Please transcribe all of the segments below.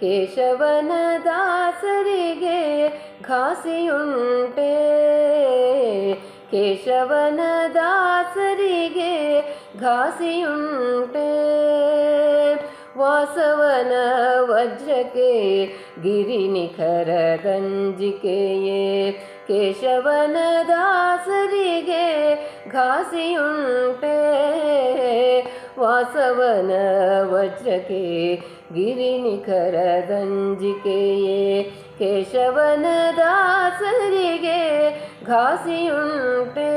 ಕೇಶವನ ದಾಸರಿಗೆ ಘಾಸಿಯುಂಟೆ. ಕೇಶವನ ದಾಸರಿಗೆ ಘಾಸಿಯುಂಟೆ. ವಾಸವನ ವಜ್ರಕ್ಕೆ ಗಿರಿನಿಖರ ಗಂಜಿಕೆಯೇ. ಕೇಶವನ ದಾಸರಿಗೆ ಘಾಸಿಯುಂಟೆ. ವಾಸವನ ವಜ್ರಕ್ಕೆ ಗಿರಿನಿಖರ ದಂಜಿಕೆಯೇ ಕೇಶವನ ದಾಸರಿಗೆ ಘಾಸಿಯುಂಟೆ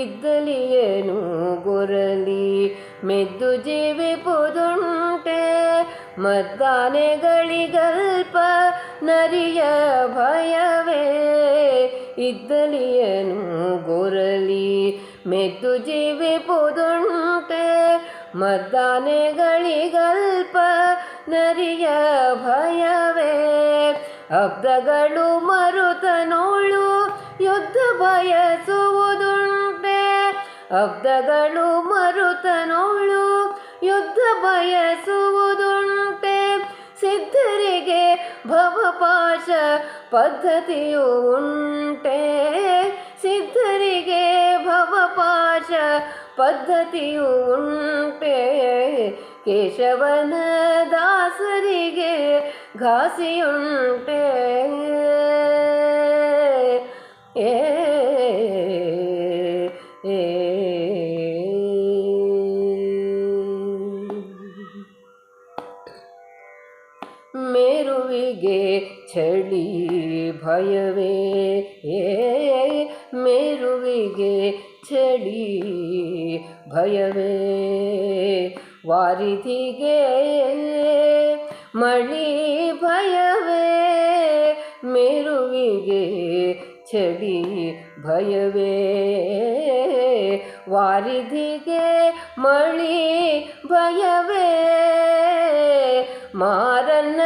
ಇದ್ದಲಿಯೇನು ಗೊರಲಿ ಮೆದ್ದು ಜೀವಿಪುದುಂಟೆ ಮದ್ದಾನೆಗಳಿಗಲ್ಪ ನರಿಯ ಭಯವೇ. ಇದ್ದಲಿಯನು ಗೊರಲಿ ಮೆದ್ದು ಜೀವಿಪುದುಂಟೆ ಮದ್ದಾನೆಗಳಿಗಲ್ಪ ನರಿಯ ಭಯವೇ. ಅಬ್ದಗಳು ಮರುತನೋಳು ಯುದ್ಧ ಬಯಸುವುದುಂಟೆ. ಅಬ್ದಗಳು ಮರುತನೋಳು ಯುದ್ಧ ಬಯಸುವುದುಂಟೆ ಸಿದ್ಧರಿಗೆ ಭವಪಾಶ ಪದ್ಧತಿಯು ಉಂಟೆ ಸಿದ್ಧರಿಗೆ ಭವಪಾಶ ಪದ್ಧತಿಯು ಉಂಟೆ ಕೇಶವನ ದಾಸರಿಗೆ ಘಾಸಿಯುಂಟೆ ಏ ಮೇರುವಿಗೆ ಚಳಿ ಭಯವೇ? ಮೇರುವಿಗೆ ಚಳಿ ಭಯವೇ? ವಾರಿದಿಗೆ ಮಳಿ ಭಯವೇ? ಮೇರುವಿಗೆ ಚಳಿ ಭಯವೇ. ವಾರಿಧಿಗೆ ಮಳಿ ಭಯವೇ. ಮಾರನ್ನ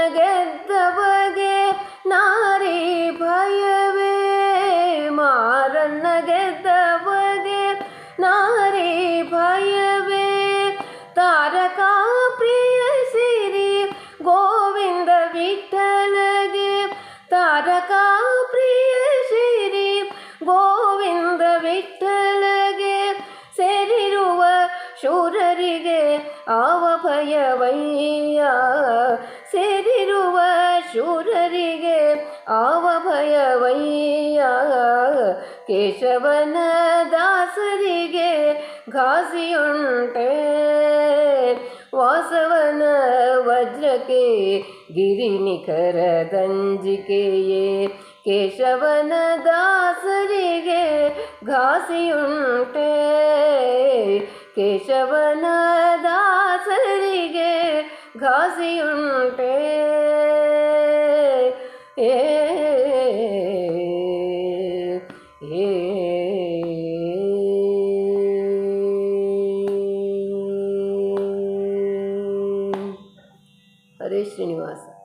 ಭಯವಯ್ಯ ಸೇರಿರುವ ಶೂರರಿಗೆ ಆವ ಭಯವಯ್ಯ ಕೇಶವನ ದಾಸರಿಗೆ ಘಾಸಿಯುಂಟೆ ವಾಸವನ ವಜ್ರಕ್ಕೆ ಗಿರಿನಿಖರ ದಂಜಿಕೆಯೇ ಕೇಶವನ ದಾಸರಿಗೆ ಘಾಸಿಯುಂಟೆ ಕೇಶವನ ದಾಸರಿಗೆ घासीटे हरे श्रीनिवास।